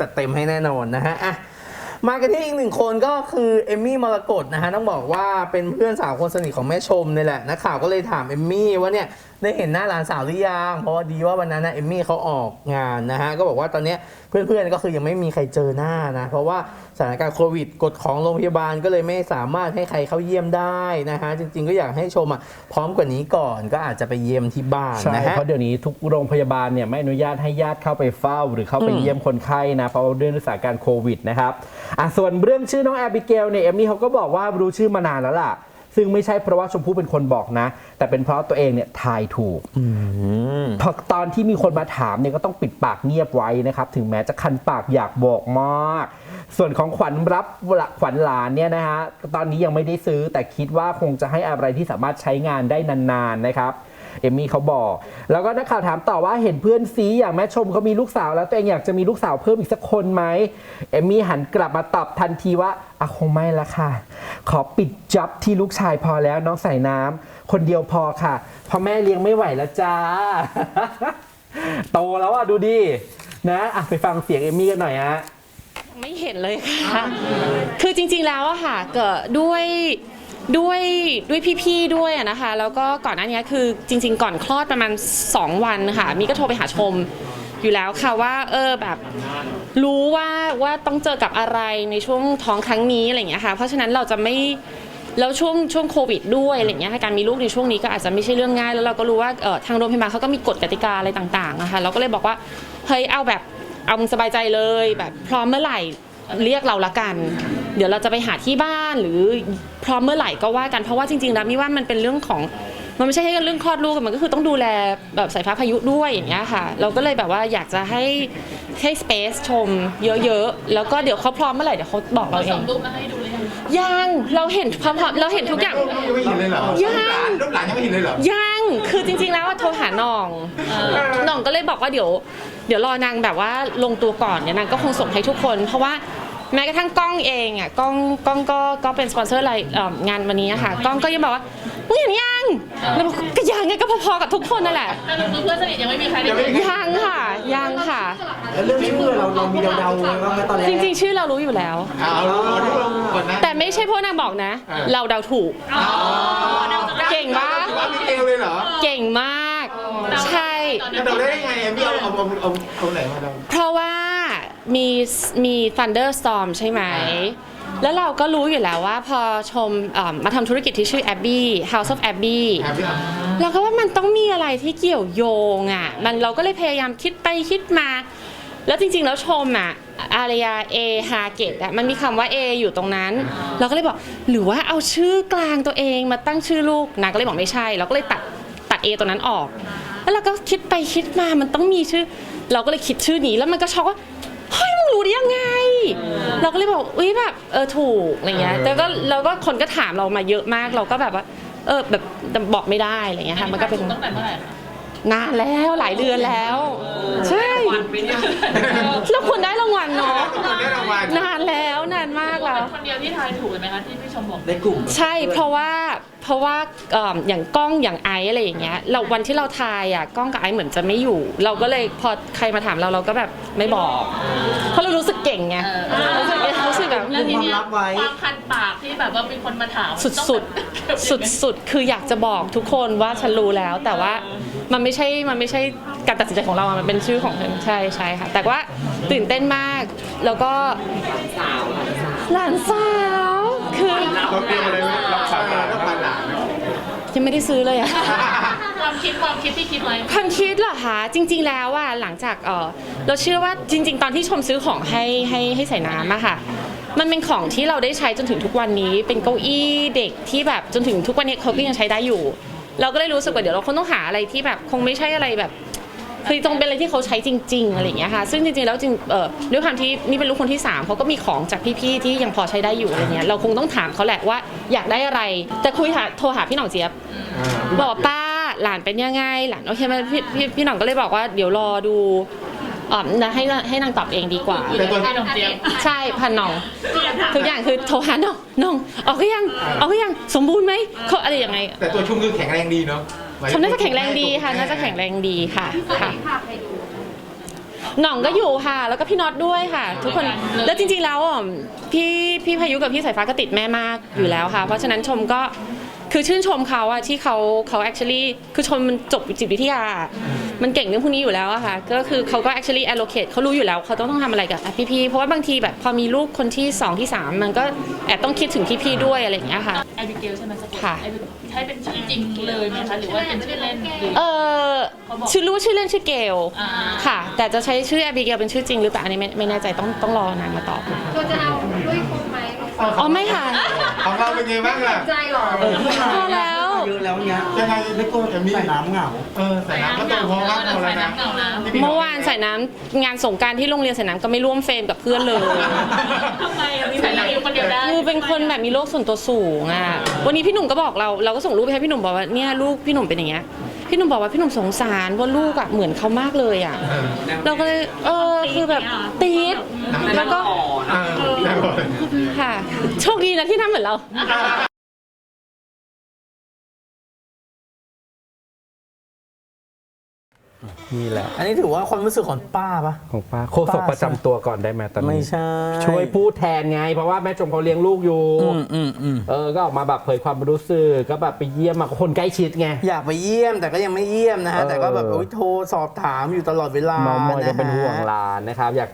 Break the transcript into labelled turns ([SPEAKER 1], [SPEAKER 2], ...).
[SPEAKER 1] จัดเต็มให้แน่นอนนะฮะอะมากันที่อีกหนึ่งคนก็คือเอมมี่มรกตนะฮะต้องบอกว่าเป็นเพื่อนสาวคนสนิทของแม่ชมนี่แหละนักข่าวก็เลยถามเอมมี่ว่าเนี่ย ได้เห็นหน้าหลานสาวหรือยังเพราะว่าดีว่าวันนั้นนะเอมมี่เขาออกงานนะฮะก็บอกว่าตอนเนี้ยเพื่อนๆก็คือยังไม่มีใครเจอหน้านะเพราะว่าสถานการณ์โควิดกฎของโรงพยาบาลก็เลยไม่สามารถให้ใครเข้าเยี่ยมได้นะฮะจริง ๆ ก็อยากให้ชมอะพร้อมกว่านี้ก่อนก็อาจจะไปเยี่ยมที่บ้าน
[SPEAKER 2] ใช่
[SPEAKER 1] นะฮะ
[SPEAKER 2] เพราะเดี๋ยวนี้ทุกโรงพยาบาลเนี่ยไม่อนุญาตให้ญาติเข้าไปเฝ้า หรือเข้าไปเยี่ยมคนไข้นะเพราะเรื่องสถานการณ์โควิดนะครับอะส่วนเรื่องชื่อน้องแอบิเกลเนี่ยเอมมี่เขาก็บอกว่ารู้ชื่อมานานแล้วล่ะ ซึ่งไม่ใช่เพราะว่าชมพู่เป็นคนบอกนะ แต่เป็นเพราะตัวเองเนี่ยทายถูก
[SPEAKER 1] อืม
[SPEAKER 2] พอตอนที่มีคนมาถามเนี่ยก็ต้องปิดปากเงียบไว้นะครับ ถึงแม้จะคันปากอยากบอกมาก ส่วนของขวัญรับขวัญหลานเนี่ยนะฮะตอนนี้ยังไม่ได้ซื้อแต่คิดว่าคงจะให้อะไรที่สามารถใช้งานได้นานๆนะครับเอมมี่เขาบอก แล้วก็นักข่าวถามต่อว่าเห็นเพื่อนซีอย่างแม่ชมเขามีลูกสาว แล้วตัวเองอยากจะมีลูกสาวเพิ่มอีกสักคนไหมเอมมี่หันกลับมาตอบทันทีว่าอะคงไม่ละค่ะ ขอปิดจ็อบที่ลูกชายพอแล้วน้องใส่น้ำคนเดียวพอค่ะเพราะแม่เลี้ยงไม่ไหวแล้วจ้า โตแล้วอะดูดินะอะไปฟังเสียงเอมมี่กันหน่อยฮะ
[SPEAKER 3] ไม่เห็นเลยค่ะ คือจริงๆแล้วอะค่ะเกิดด้วยด้วยด้วยพี่ๆด้วยนะคะ แล้วก็ก่อนหน้านี้คือจริง ๆ ก่อนคลอดประมาณ 2 วันค่ะ มีก็โทรไปหาชมอยู่แล้วค่ะว่า เออแบบ รู้ว่าว่าต้องเจอกับอะไรในช่วงท้องครั้งนี้อะไรอย่างเงี้ยค่ะ เพราะฉะนั้นเราจะไม่แล้วช่วงช่วงโควิดด้วยอะไรอย่างเงี้ยการมีลูกในช่วงนี้ก็อาจจะไม่ใช่เรื่องง่าย แล้วเราก็รู้ว่าเออทางโรงพยาบาลเขาก็มีกฎกติกาอะไรต่างๆนะคะเราก็เลยบอกว่าเฮ้ยเอาแบบเอามึงสบายใจเลยแบบพร้อมเมื่อไหร่เรียกเราละกัน เดี๋ยวเราจะไปหาที่บ้านหรือพร้อมเมื่อไหร่ก็ว่ากันเพราะว่าจริงๆแล้วมีว่ามันเป็นเรื่องของ มันไม่ใช่แค่เรื่องคลอดลูกมันก็คือต้องดูแลแบบสายฟ้าพายุด้วยอย่างเงี้ยค่ะ เราก็เลยแบบว่าอยากจะให้ให้สเปซชมเยอะๆ แล้วก็เดี๋ยวเขาพร้อมเมื่อไหร่เดี๋ยวเขาบอกเราเองยังเราเห็นพร้อมๆเราเห็นทุกอย่าง
[SPEAKER 4] ยังไม่เห็นเลยเหรอ
[SPEAKER 3] ยัง
[SPEAKER 4] รูปหลานยังไม่เห็นเลยเหรอ
[SPEAKER 3] ยังคือจริงๆแล้วอะโทรหาน้องน้องก็เลยบอกว่าเดี๋ยว เดี๋ยวรอนางแบบว่าลงตัวก่อนเนี่ยนางก็คงส่งให้ทุกคน เพราะว่าแม้กระทั่งกล้องเองอะกล้องกล้องก็ก็เป็นสปอนเซอร์อะไรเอ่องานวันนี้อะค่ะกล้องก็ยังบอกว่า มึงเห็นยังแล้วบอกก็ยังไงก็พอๆกับทุกคนนั่นแหละ
[SPEAKER 5] แต่หนูเพื่อนสนิทยังไม่มีใครได้
[SPEAKER 4] ยังไม่
[SPEAKER 5] เห็น
[SPEAKER 4] มี
[SPEAKER 3] ยังค่ะ ยังค่ะ
[SPEAKER 6] แล้วเรื่องชื่อเราเรามีเดาๆไว้บ้างไหมตอนแรก
[SPEAKER 3] จริง ๆ ชื่อเรารู้อยู่แล้ว
[SPEAKER 4] เอาเอาที่ลงก่อนนะ
[SPEAKER 3] แต่ไม่ใช่เพราะนางบอกนะ
[SPEAKER 4] เออ
[SPEAKER 3] เราเดาถูกเก่งปะ
[SPEAKER 4] ว่ามีเอวเลยเหรอ
[SPEAKER 3] เก่งมาก ใช่
[SPEAKER 4] แล้วเราได้ยังไงเอมมี่เอาเอาเอาเอาเอาไหนมาเรา
[SPEAKER 3] เพราะว่ามีมี thunderstorm ใช่ไหม แล้วเราก็รู้อยู่แล้วว่าพอชมเอ่อมาทำธุรกิจที่ชื่อ Abbey House of Abbey
[SPEAKER 4] แอบพี่อะ
[SPEAKER 3] เราก็ว่ามันต้องมีอะไรที่เกี่ยวโยงอะ มันเราก็เลยพยายามคิดไปคิดมา แล้วจริงๆ แล้วชมอะ อารยาเอฮาเกตอะ มันมีคำว่า A อยู่ตรงนั้น เราก็เลยบอก หรือว่าเอาชื่อกลางตัวเองมาตั้งชื่อลูกนางก็เลยบอกไม่ใช่ เราก็เลยตัดตัด A ตัวนั้นออก แล้วเราก็คิดไปคิดมา มันต้องมีชื่อ เราก็เลยคิดชื่อนี้ แล้วมันก็ช็อกว่า เฮ้ย มึงรู้ได้ยังไง เราก็เลยบอกอุ้ยแบบเออถูกอะไรเงี้ยแต่ก็เราก็คนก็ถามเรามาเยอะมาก เราก็แบบว่าเออแบบบอกไม่ได้อะไรเงี้ยค่ะมันก็เป็น
[SPEAKER 5] ตั้งแต่เมื่อไหร่คะ
[SPEAKER 3] นานแล้วหลายเดือนแล้ว ใช่แล้วคุณได้รางวัลเนาะ
[SPEAKER 4] คนได้รางวัล
[SPEAKER 3] นานแล้วนานมากแล้ว
[SPEAKER 5] คนเดียวที่ทายถูกเลยไหมคะที่พี่ชมบอก
[SPEAKER 6] ในกลุ่ม
[SPEAKER 3] ใช่เพราะว่า เพราะว่าเอิ่มอย่างกล้องอย่างไอซ์อะไรอย่างเงี้ยเราวันที่เราทายอะกล้องกับไอซ์เหมือนจะไม่อยู่ เราก็เลยพอใครมาถามเราเราก็แบบไม่บอก เพราะเรารู้สึกเก่งไงรู้สึกรู้สึกแบบ
[SPEAKER 5] แล้วทีเนี้ย
[SPEAKER 6] ความลับไว้
[SPEAKER 5] ความคันปากที่แบบว่ามีคนมาถาม
[SPEAKER 3] สุดสุดสุดสุดๆ คืออยากจะบอกทุกคนว่าฉันรู้แล้ว แต่ว่ามันไม่ใช่ มันไม่ใช่การตัดสินใจของเราอะมันเป็นชื่อของเธอใช่ใช่ค่ะ แต่ว่าตื่นเต้นมาก แล้วก็หลานสาว คือ
[SPEAKER 4] เราเตรียมอะไรไว้รับขวัญหลานรับขวัญหลาน
[SPEAKER 3] ยังไม่ได้ซื้อเลยอะ
[SPEAKER 5] ความคิดความคิดที่คิดไว้
[SPEAKER 3] ความคิดเหรอคะจริง ๆ แล้วอะหลังจากเออเราเชื่อว่าจริง ๆ ตอนที่ชมซื้อของให้ให้ให้ใส่น้ำอะค่ะ มันเป็นของที่เราได้ใช้จนถึงทุกวันนี้ เป็นเก้าอี้เด็กที่แบบจนถึงทุกวันนี้เขาก็ยังใช้ได้อยู่ เราก็เลยรู้สึกว่าเดี๋ยวเราคงต้องหาอะไรที่แบบคงไม่ใช่อะไรแบบ คือต้องเป็นอะไรที่เขาใช้จริง ๆ อะไรอย่างเงี้ยค่ะ ซึ่งจริง ๆ แล้วจริงเออด้วยความที่นี่เป็นลูกคนที่สามเขาก็มีของจากพี่ ๆ ที่ยังพอใช้ได้อยู่อะไรเงี้ย เราคงต้องถามเขาแหละว่าอยากได้อะไร แต่คุยหาโทรหาพี่หน่องเจี๊ยบ บอกว่าป้าหลานเป็นยังไง หลานโอเคไหมพี่พี่พี่หน่องก็เลยบอกว่าเดี๋ยวรอดูอ๋อนะให้ให้นางตอบเองดีกว่า
[SPEAKER 4] แต่ตัว
[SPEAKER 5] พี่น้องเจี๊ยบ
[SPEAKER 3] ใช่พันหน่อง ทุกอย่างคือโทรหาน้องน้องออกก็ยังออกก็ยังสมบูรณ์ไหมเขาอะไรยังไง
[SPEAKER 4] แต่ตัวชุ่มคือแข็งแรงดีเนาะ
[SPEAKER 3] ชมน่าจะแข็งแรงดีค่ะ น่าจะแข็งแรงดีค่ะค่ะ หน่องก็อยู่ค่ะ แล้วก็พี่น็อตด้วยค่ะ ทุกคนแล้วจริงๆแล้วอะพี่พี่พายุกับพี่สายฟ้าก็ติดแม่มากอยู่แล้วค่ะ เพราะฉะนั้นชมก็ คือชื่นชมเขาอะที่เขาเขา actually คือชมมันจบจิตวิทยา มันเก่งเรื่องพวกนี้อยู่แล้วอะค่ะ ก็คือเขาก็ actually allocate เขารู้อยู่แล้วเขาต้องต้องทำอะไรกับพี่ๆเพราะว่าบางทีแบบพอมีลูกคนที่สองที่สามมันก็แอบต้องคิดถึงพี่ๆด้วยอะไรอย่างเงี้ยค่ะ
[SPEAKER 5] แอบิเกลใช่ไหมสกุล
[SPEAKER 3] ค่ะ
[SPEAKER 5] แอบิให้เป็นชื่อจริงเลยไหมคะหรือว่าเป็นชื่อเล่นหรือ
[SPEAKER 3] เออชื่อรู้ว่าชื่อเล่นชื่อเกล
[SPEAKER 5] อ่า
[SPEAKER 3] ค่ะ แต่จะใช้ชื่อแอบิเกลเป็นชื่อจริงหรือเปล่าอันนี้ไม่ไม่แน่ใจต้องต้องรอนางมาตอบ
[SPEAKER 7] ควรจะเอาด้วยคงไหม
[SPEAKER 3] อ๋อไม่ค่ะ
[SPEAKER 4] ของเราเป็นไงบ้างล่ะ
[SPEAKER 7] ใจหรอ
[SPEAKER 6] เออขึ้นมา
[SPEAKER 3] พอแล้ว
[SPEAKER 6] เยอะแล้วเนี้ย
[SPEAKER 4] ยังไง
[SPEAKER 6] ไม่โกลัวจะมีใส่น้ำเหงา
[SPEAKER 4] เออใส่น้ำก็โตพอมากพอแล้วนะ
[SPEAKER 3] เมื่อวานใส่น้ำงานสงกรารที่โรงเรียนใส่น้ำก็ไม่ร่วมเฟรมกับเพื่อนเลย
[SPEAKER 5] ทำไมอะมีใส่อยู่คนเดียวได้
[SPEAKER 3] คือเป็นคนแบบมีโรคส่วนตัวสูงอะ วันนี้พี่หนุ่มก็บอกเรา เราก็ส่งรูปไปให้พี่หนุ่มบอกว่าเนี่ยลูกพี่หนุ่มเป็นอย่างเงี้ย พี่หนุ่มบอกว่าพี่หนุ่มสงสารว่าลูกอะเหมือนเขามากเลยอะเราก็เลยเออคือแบบตีดแล้วก็
[SPEAKER 4] เออได้หมดเลย
[SPEAKER 3] ค่ะโชคดีนะที่ทำเหมือนเรา
[SPEAKER 2] นี่แหละ
[SPEAKER 1] อันนี้ถือว่าความรู้สึกของป้าปะ
[SPEAKER 2] ของป้าโคศกประจำตัวก่อนได้ไหมตอนนี้
[SPEAKER 1] ไม่ใช่
[SPEAKER 2] ช่วยพูดแทนไง เพราะว่าแม่ชมเขาเลี้ยงลูกอยู่
[SPEAKER 1] อืมอืมอืม
[SPEAKER 2] เออ ก็ออกมาแบบเผยความรู้สึกก็แบบไปเยี่ยมมาคนใกล้ชิดไง
[SPEAKER 1] อยากไปเยี่ยมแต่ก็ยังไม่เยี่ยมนะฮะ
[SPEAKER 2] เออ
[SPEAKER 1] แต่ก็แบบโอ้ยโทรสอบถามอยู่ตลอดเวลา
[SPEAKER 2] น้องมอยก็ะ
[SPEAKER 1] ฮะ
[SPEAKER 2] เป็นห่วงหลานนะครับอยาก